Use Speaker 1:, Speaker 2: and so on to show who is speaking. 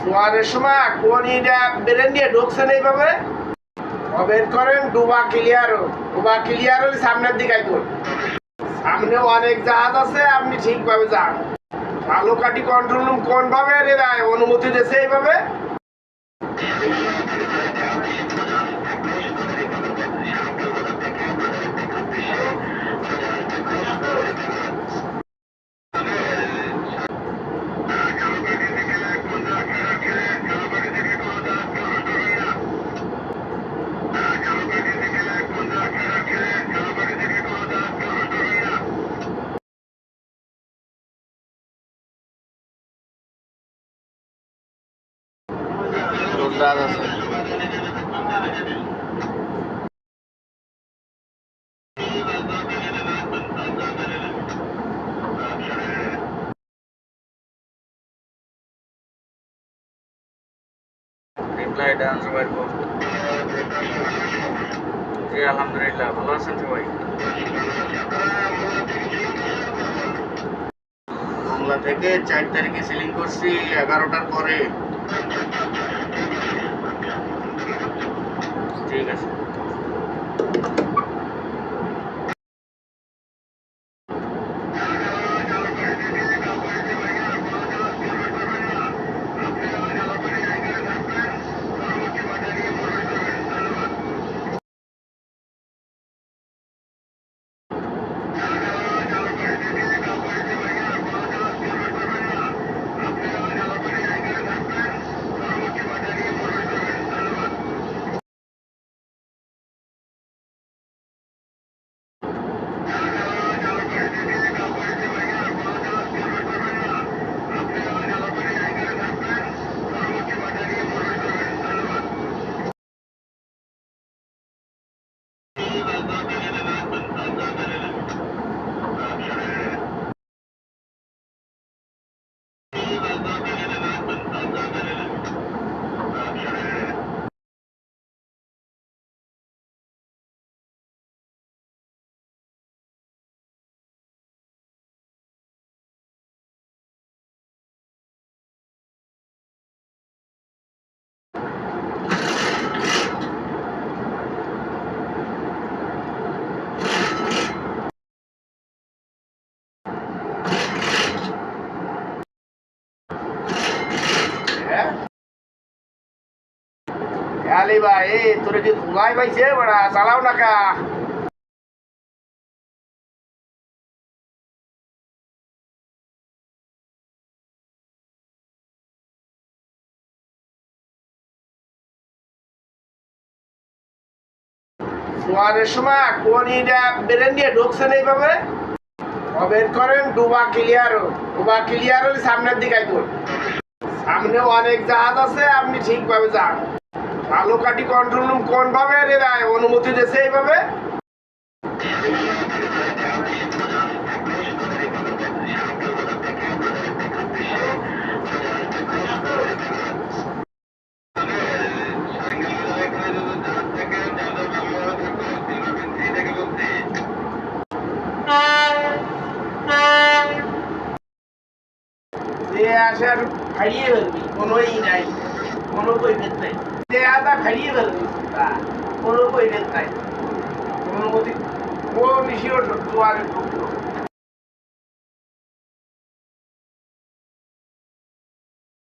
Speaker 1: সোয়ারের সময় কোন ইটা বেরেন দিয়ে ঢুকছেন এইভাবে? অবের করেন, ডুবা ক্লিয়ার ডুবা ক্লিয়ার হলে সামনের দিকে আইতুন সামনে অনেক জাহাজ আছে, আপনি ঠিকভাবে যান। ভালো কাটি কন্ট্রোল রুম কোন ভাবে রে ভাই, অনুমতি দিয়েছে এইভাবে?
Speaker 2: জোরদার আছে। রিপ্লাই ডান্স বাইর জি আলহামদুলিল্লাহ ভালো আছেন সবাই? বাংলা থেকে চার তারিখে সিলিং করছি এগারোটার পরে। ঠিক আছে।
Speaker 1: আলি ভাই, তোরে কি ধুলাই পাইছে, বড়া, চালাও না এইভাবে? করেন, ডুবা ক্লিয়ার ডুবা ক্লিয়ার হলে সামনের দিকে সামনে অনেক জাহাজ আছে, আপনি ঠিকভাবে যান। ভালো কাটি কন্ট্রোল রুম কোন ভাবে? রে ভাই অনুমতি দিয়েছে এইভাবে? যে खाइए बल्कि कोई नाही कोई भेट नाही ते आता खाइए बल्कि सुद्धा कोई भेट नाही म्हणून कोणी शिवट तो आले